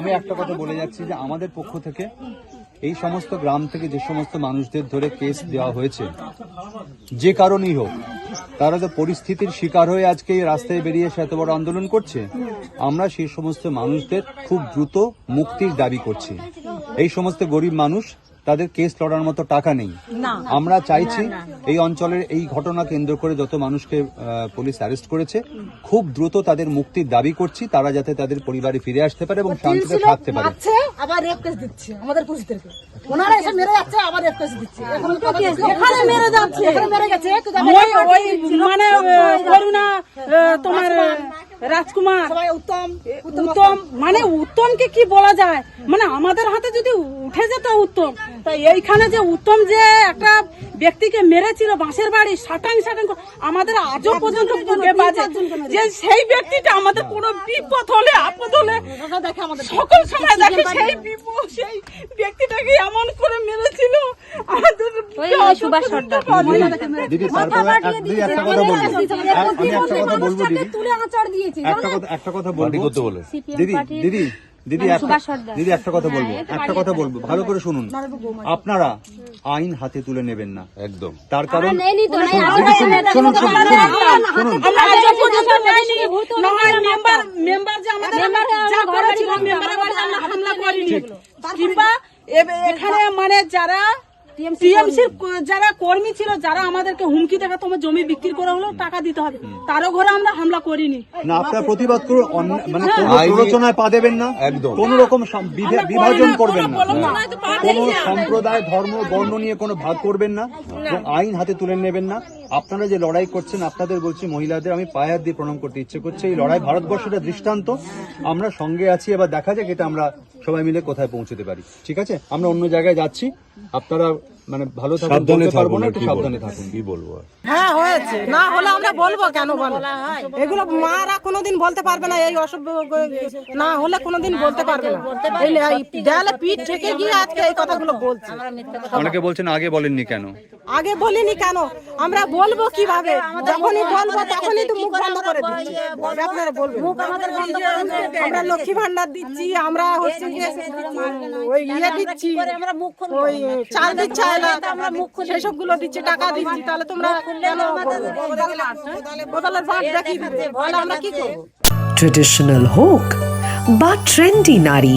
আমি একটা কথা বলে যাচ্ছি যে আমাদের পক্ষ থেকে এই সমস্ত গ্রাম থেকে যে সমস্ত মানুষদের ধরে কেস দেওয়া হয়েছে, যে কারণেই হোক, তারা তো পরিস্থিতির শিকার হয়ে আজকে এই রাস্তায় বেরিয়ে এসে এত বড় আন্দোলন করছে। আমরা সেই সমস্ত মানুষদের খুব দ্রুত মুক্তির দাবি করছি। এই সমস্ত গরিব মানুষ তাদের কেস লড়ার মতো টাকা নেই। আমরা চাইছি এই অঞ্চলের এই ঘটনা কেন্দ্র করে যত মানুষকে পুলিশ অ্যারেস্ট করেছে খুব দ্রুত তাদের মুক্তির দাবি করছি তারা যাতে তাদের পরিবারে ফিরে আসতে পারে এবং শান্তিতে থাকতে পারে। আবার রেপ কেস দিচ্ছে আমাদের পুলিশদেরকে। ওনারা এসে মেরে যাচ্ছে আবার রেপ কেস দিচ্ছে। এখন মেরে যাচ্ছে। এখানে মেরে গেছে মানে করুণা তোমার রাজকুমার। উত্তম উত্তম মানে উত্তমকে কি বলা যায়? মানে আমাদের হাতে যদি উঠে যেত উত্তম তা এইখানে যে উত্তম যে একটা ব্যক্তিকে মেরেছিল বাঁশের বাড়ি সাটাং সাটাং আমাদের আজও পর্যন্ত বাজে। যে সেই ব্যক্তিটা আমাদের কোনো বিপদ হলে আপদ হলে ওটা দেখে আমাদের সকল সময় দেখে সেই বিপদ সেই ব্যক্তিটাকে এমন করে মেরেছিল। আমাদের সুভাষ সর্দার। দিদি একটা কথা বলব। দিদি। তুলে আচার দিয়েছে একটা কথা একটা কথা বলব। দিদি দিদি দিদি একটা দিদি একটা কথা বলব। একটা কথা বলব। ভালো করে শুনুন। আপনারা আইন হাতে তুলে নেবেন না। একদম। তার কারণ দিদি, হয় কিংবা এখানে মানে যারা টিএমসির যারা কর্মী ছিল যারা আমাদেরকে হুমকি দেখা তোমার জমি বিক্রি করা হলেও টাকা দিতে হবে। তারও ঘরে আমরা হামলা করিনি। না আপনার প্রতিবাদ করে মানে কোনো প্ররোচনায় পা দেবেন না কোন রকম বিভাজন করবেন না। কোন সম্প্রদায় ধর্ম বর্ণ নিয়ে কোনো ভাগ করবেন না আইন হাতে তুলে নেবেন না। আপনারা যে লড়াই করছেন আপনাদের বলছি মহিলাদের আমি পায়ে হাত দিয়ে প্রণাম করতে ইচ্ছে করছে। এই লড়াই ভারতবর্ষের দৃষ্টান্ত। আমরা সঙ্গে আছি এবার দেখা যাক এটা আমরা সবাই মিলে কোথায় পৌঁছতে পারি ঠিক আছে? আমরা অন্য জায়গায় যাচ্ছি আপনারা মানে ভালো থাকুন সাবধানে বলতে পারব থাকুন না একটু কি সাবধানে বলব? থাকুন। কি বলব হ্যাঁ হয়েছে। না হলে আমরা বলব কেন বলো? এগুলো মারা কোনোদিন বলতে পারবে না এই অসভ্য না হলে কোনোদিন বলতে পারবে না। এই দেয়ালে পিঠ ঠেকে গিয়ে আজকে এই কথাগুলো বলছে। অনেকে বলছেন আগে বলেননি কেন? আগে বলিনি কেন? আমরা বলব কীভাবে? যখনই বলব তখনই তো মুখ বন্ধ করে দিচ্ছি। আপনারা বলবেন। আমরা লক্ষ্মী ভান্ডার দিচ্ছি আমরা হচ্ছে ওই ইয়ে দিচ্ছি ওই চাল দিচ্ছে সেসবগুলো দিচ্ছি টাকা দিচ্ছি তাহলে তোমরা বদলের ভাট দেখিয়ে দিবে আমরা কি করব? ট্রেডিশনাল হোক বা ট্রেন্ডি নারী।